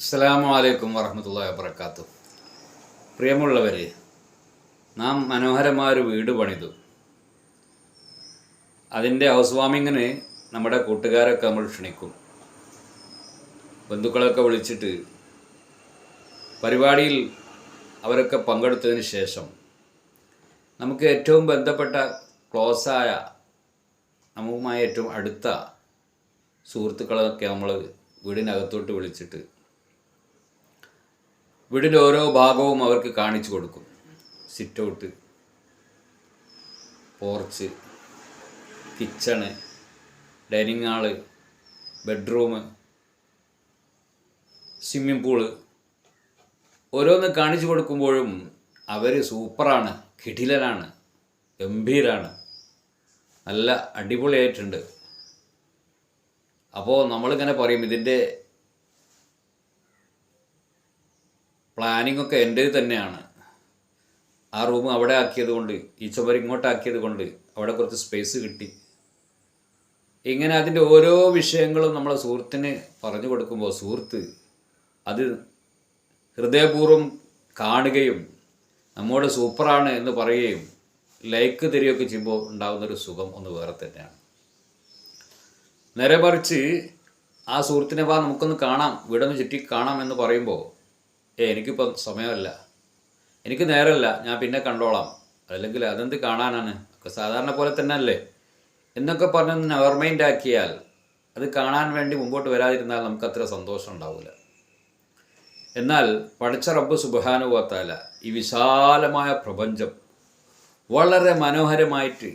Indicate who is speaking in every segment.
Speaker 1: അസ്സലാമു അലൈക്കും വറഹമത്തല്ലാ വബർക്കാത്തു പ്രിയമുള്ളവരെ നാം മനോഹരമായ ഒരു വീട് പണിതു. അതിന്റെ ഹൗസ് വാമിങ്ങിന് നമ്മുടെ കൂട്ടുകാരൊക്കെ നമ്മൾ ക്ഷണിക്കും. ബന്ധുക്കളൊക്കെ വിളിച്ചിട്ട് പരിപാടിയിൽ അവരൊക്കെ പങ്കെടുത്തതിന് ശേഷം നമുക്ക് ഏറ്റവും ബന്ധപ്പെട്ട ക്ലോസായ നമുക്കുമായി ഏറ്റവും അടുത്ത സുഹൃത്തുക്കളൊക്കെ നമ്മൾ വീടിനകത്തോട്ട് വിളിച്ചിട്ട് വീടിന്റെ ഓരോ ഭാഗവും അവർക്ക് കാണിച്ചു കൊടുക്കും. Sit out porch kitchen dining hall bedroom swimming pool ഓരോന്ന് കാണിച്ചു കൊടുക്കുമ്പോഴും അവർ സൂപ്പറാണ് കിടിലനാണ് ഗംഭീരാണ്. നല്ല അടിപൊളിയായിട്ടുണ്ട്. അപ്പോൾ നമ്മളിങ്ങനെ പറയും ഇതിന്റെ പ്ലാനിംഗ് ഒക്കെ എന്റേത് തന്നെയാണ്. ആ റൂം അവിടെ ആക്കിയത് കൊണ്ട് ഈ ചുമർ ഇങ്ങോട്ട് ആക്കിയത് കൊണ്ട് അവിടെ കുറച്ച് സ്പേസ് കിട്ടി. ഇങ്ങനെ അതിന്റെ ഓരോ വിഷയങ്ങളും നമ്മളെ സുഹൃത്തിന് പറഞ്ഞു കൊടുക്കുമ്പോൾ സുഹൃത്ത് അത് ഹൃദയപൂർവം കാണുകയും നമ്മോട് സൂപ്പറാണ് എന്ന് പറയുകയും ലൈക്ക് തരികയൊക്കെ ചെയ്യുമ്പോൾ ഉണ്ടാകുന്നൊരു സുഖം ഒന്ന് വേറെ തന്നെയാണ്. നേരെ ആ സുഹൃത്തിനെ വാ നമുക്കൊന്ന് കാണാം വീടൊന്ന് ചുറ്റി കാണാം എന്ന് പറയുമ്പോൾ ഏ എനിക്കിപ്പം സമയമല്ല. എനിക്ക് നേരമല്ല ഞാൻ പിന്നെ കണ്ടോളാം. അല്ലെങ്കിൽ അതെന്ത് കാണാനാണ്? ഒക്കെ സാധാരണ പോലെ തന്നെ അല്ലേ എന്നൊക്കെ പറഞ്ഞൊന്ന് നെവർമൈൻഡ് ആക്കിയാൽ അത് കാണാൻ വേണ്ടി മുമ്പോട്ട് വരാതിരുന്നാൽ നമുക്ക് അത്ര സന്തോഷം ഉണ്ടാവില്ല എന്നാൽ പഠിച്ച റബ്ബ് സുബാനുവത്താല ഈ വിശാലമായ പ്രപഞ്ചം വളരെ മനോഹരമായിട്ട്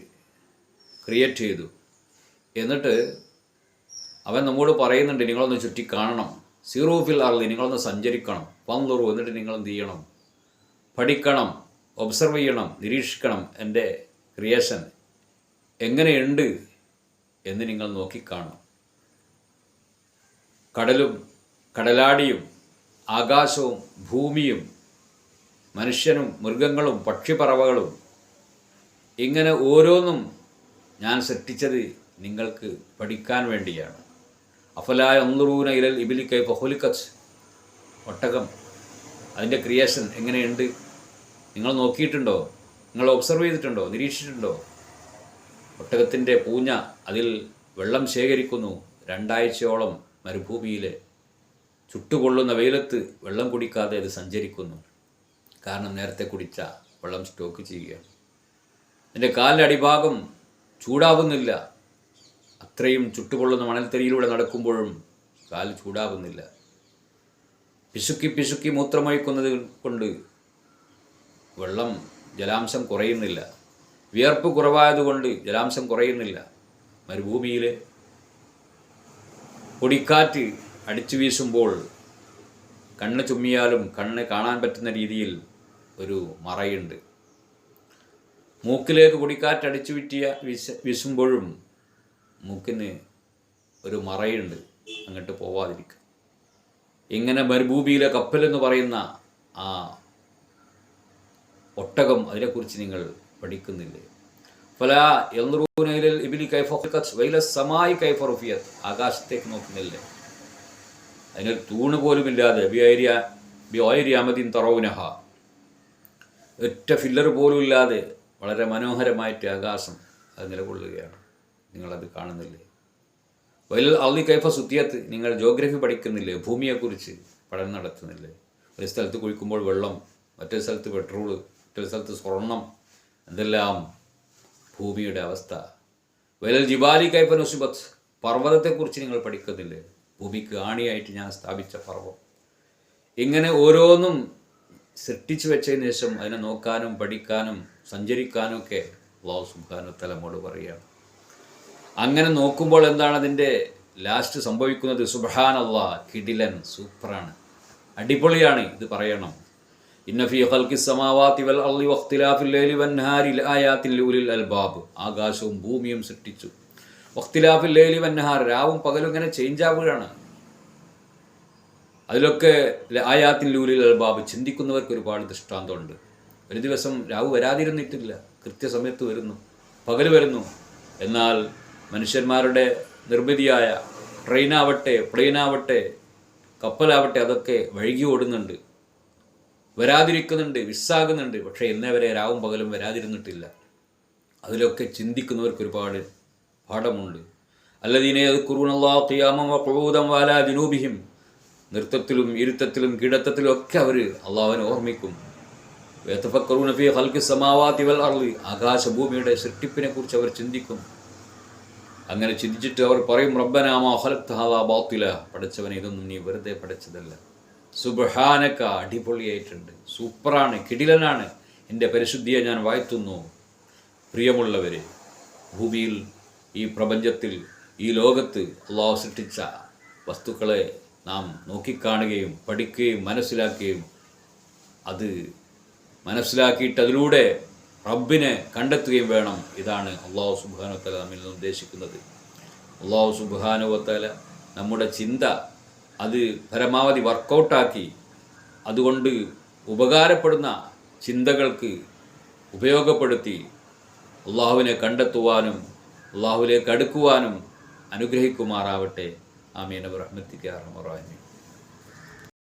Speaker 1: ക്രിയേറ്റ് ചെയ്തു. എന്നിട്ട് അവൻ നമ്മോട് പറയുന്നുണ്ട് നിങ്ങളൊന്ന് ചുറ്റി കാണണം. സീറോഫിൽ അർലി നിങ്ങളൊന്ന് സഞ്ചരിക്കണം. പന്തുറു എന്നിട്ട് നിങ്ങൾ എന്ത് ചെയ്യണം? പഠിക്കണം ഒബ്സർവ് ചെയ്യണം നിരീക്ഷിക്കണം എന്റെ ക്രിയേഷൻ എങ്ങനെയുണ്ട് എന്ന് നിങ്ങൾ നോക്കിക്കാണും. കടലും കടലാടിയും ആകാശവും ഭൂമിയും മനുഷ്യനും മൃഗങ്ങളും പക്ഷിപ്പറവകളും ഇങ്ങനെ ഓരോന്നും ഞാൻ സൃഷ്ടിച്ചത് നിങ്ങൾക്ക് പഠിക്കാൻ വേണ്ടിയാണ്. അഫലായ ഒന്നുറൂന ഇബിലി കൈ ഫഹുലിക്കച്ച് ഒട്ടകം. അതിന്റെ ക്രിയേഷൻ എങ്ങനെയുണ്ട്? നിങ്ങൾ നോക്കിയിട്ടുണ്ടോ? നിങ്ങൾ ഒബ്സർവ് ചെയ്തിട്ടുണ്ടോ? നിരീക്ഷിച്ചിട്ടുണ്ടോ? ഒട്ടകത്തിന്റെ പൂഞ്ഞ അതിൽ വെള്ളം ശേഖരിക്കുന്നു രണ്ടാഴ്ചയോളം മരുഭൂമിയിൽ ചുട്ടുകൊള്ളുന്ന വെയിലത്ത് വെള്ളം കുടിക്കാതെ അത് സഞ്ചരിക്കുന്നു. കാരണം നേരത്തെ കുടിച്ച വെള്ളം സ്റ്റോക്ക് ചെയ്യുകയാണ്. എന്റെ കാലിന്റെ അടിഭാഗം ചൂടാവുന്നില്ല. അത്രയും ചുട്ടുപൊള്ളുന്ന മണൽത്തരിയിലൂടെ നടക്കുമ്പോഴും കാൽ ചൂടാകുന്നില്ല. പിശുക്കി പിശുക്കി മൂത്രമൊഴിക്കുന്നത് കൊണ്ട് വെള്ളം ജലാംശം കുറയുന്നില്ല. വിയർപ്പ് കുറവായതുകൊണ്ട് ജലാംശം കുറയുന്നില്ല. മരുഭൂമിയിലെ പൊടിക്കാറ്റ് അടിച്ചു വീശുമ്പോൾ കണ്ണ് ചുമ്മിയാലും കണ്ണ് കാണാൻ പറ്റുന്ന രീതിയിൽ ഒരു മറയുണ്ട്. മൂക്കിലേക്ക് പൊടിക്കാറ്റ് അടിച്ചു വിറ്റിയ വീശ വീശുമ്പോഴും മൂക്കിന് ഒരു മറയുണ്ട്. അങ്ങോട്ട് പോവാതിരിക്കുക ഇങ്ങനെ മരുഭൂമിയിലെ കപ്പലെന്ന് പറയുന്ന ആ ഒട്ടകം അതിനെക്കുറിച്ച് നിങ്ങൾ പഠിക്കുന്നില്ലേ? ഫല എൽറൂനയിൽ ഇബിലി കൈഫോക്കസ് വൈല സമായി കൈഫറുഫിയത് ആകാശത്തേക്ക് നോക്കുന്നില്ലേ? അതിന് തൂണ് പോലുമില്ലാതെ ബിഐരിയ ബിയോയിരിയാമദീൻ തറോനഹ. ഒറ്റ ഫില്ലർ പോലും ഇല്ലാതെ വളരെ മനോഹരമായിട്ട് ആകാശം അത് നിലകൊള്ളുകയാണ്. നിങ്ങളത് കാണുന്നില്ലേ? വലിയ അള്ളി കൈഫ സുത്തിയത്ത് നിങ്ങൾ ജോഗ്രഫി പഠിക്കുന്നില്ലേ? ഭൂമിയെക്കുറിച്ച് പഠനം നടത്തുന്നില്ലേ? ഒരു സ്ഥലത്ത് കുഴിക്കുമ്പോൾ വെള്ളം മറ്റൊരു സ്ഥലത്ത് പെട്രോൾ മറ്റൊരു സ്ഥലത്ത് സ്വർണം എന്തെല്ലാം ഭൂമിയുടെ അവസ്ഥ? വലിയ ജിബാലി കൈഫ നുസിബത്ത് പർവതത്തെക്കുറിച്ച് നിങ്ങൾ പഠിക്കുന്നില്ലേ? ഭൂമിക്ക് ആണിയായിട്ട് ഞാൻ സ്ഥാപിച്ച പർവം ഇങ്ങനെ ഓരോന്നും സൃഷ്ടിച്ചു വെച്ചതിന് ശേഷം അതിനെ നോക്കാനും പഠിക്കാനും സഞ്ചരിക്കാനും ഒക്കെ അള്ളാഹു സുബാനു തലമോട് പറയുകയാണ്. അങ്ങനെ നോക്കുമ്പോൾ എന്താണ് അതിന്റെ ലാസ്റ്റ് സംഭവിക്കുന്നത്? സുബഹാൻ അള്ളാ കിടിലൻ സൂപ്പറാണ്. അടിപൊളിയാണ് ഇത് പറയണം. വൽ അൽബാബ്. ആകാശവും ഭൂമിയും സൃഷ്ടിച്ചു. രാവും പകലും ഇങ്ങനെ ചേഞ്ച് ആവുകയാണ്. അതിലൊക്കെ ആയാത്തിൽ ഉലിൽ അൽബാബ് ചിന്തിക്കുന്നവർക്ക് ഒരുപാട് ദൃഷ്ടാന്തമുണ്ട്. ഒരു ദിവസം രാവ് വരാതിരുന്നിട്ടില്ല. കൃത്യസമയത്ത് വരുന്നു. പകൽ വരുന്നു. എന്നാൽ മനുഷ്യന്മാരുടെ നിർമ്മിതിയായ ട്രെയിനാവട്ടെ പ്ലെയിനാവട്ടെ കപ്പലാവട്ടെ അതൊക്കെ വഴുകി ഓടുന്നുണ്ട്. വരാതിരിക്കുന്നുണ്ട് മിസ്സാകുന്നുണ്ട് പക്ഷേ ഇന്നേ വരെ രാവും പകലും വരാതിരുന്നിട്ടില്ല. അതിലൊക്കെ ചിന്തിക്കുന്നവർക്ക് ഒരുപാട് പാഠമുണ്ട്. അല്ലദീനെ കുറുണല്ലാ ഖിയാമം വഖൂദം വാലാ ജുനൂബിഹിം. നൃത്തത്തിലും ഇരുത്തത്തിലും കിടത്തത്തിലും ഒക്കെ അവർ അള്ളാഹുവിനെ ഓർമ്മിക്കും. വേത്തഫക്കറൂന ഹൽക്ക് സമാവാതി വൽ അർളി ആകാശഭൂമിയുടെ സൃഷ്ടിപ്പിനെ കുറിച്ച് അവർ ചിന്തിക്കും. അങ്ങനെ ചിന്തിച്ചിട്ട് അവർ പറയും റബ്ബനാമ ബാത്തില. പഠിച്ചവനെ ഇതൊന്നും നീ വെറുതെ പഠിച്ചതല്ല. സുബഹാനക്ക അടിപൊളിയായിട്ടുണ്ട്. സൂപ്പറാണ് കിടിലനാണ്. എന്റെ പരിശുദ്ധിയെ ഞാൻ വാഴ്ത്തുന്നു. പ്രിയമുള്ളവരെ ഭൂമിയിൽ ഈ പ്രപഞ്ചത്തിൽ ഈ ലോകത്ത് അള്ളാഹു സൃഷ്ടിച്ച വസ്തുക്കളെ നാം നോക്കിക്കാണുകയും പഠിക്കുകയും മനസ്സിലാക്കുകയും അത് മനസ്സിലാക്കിയിട്ട് അതിലൂടെ റബ്ബിനെ കണ്ടെത്തുകയും വേണം. ഇതാണ് അള്ളാഹു സുബാനുവത്തല നമ്മിൽ നിന്ന് ഉദ്ദേശിക്കുന്നത്. അള്ളാഹു സുബാനുവത്തല നമ്മുടെ ചിന്ത അത് പരമാവധി വർക്കൗട്ടാക്കി അതുകൊണ്ട് ഉപകാരപ്പെടുന്ന ചിന്തകൾക്ക് ഉപയോഗപ്പെടുത്തി അള്ളാഹുവിനെ കണ്ടെത്തുവാനും അള്ളാഹുവിലേക്ക് അടുക്കുവാനും അനുഗ്രഹിക്കുമാറാവട്ടെ. ആമീൻ. റഹ്മത്തിക്കാറമറാമി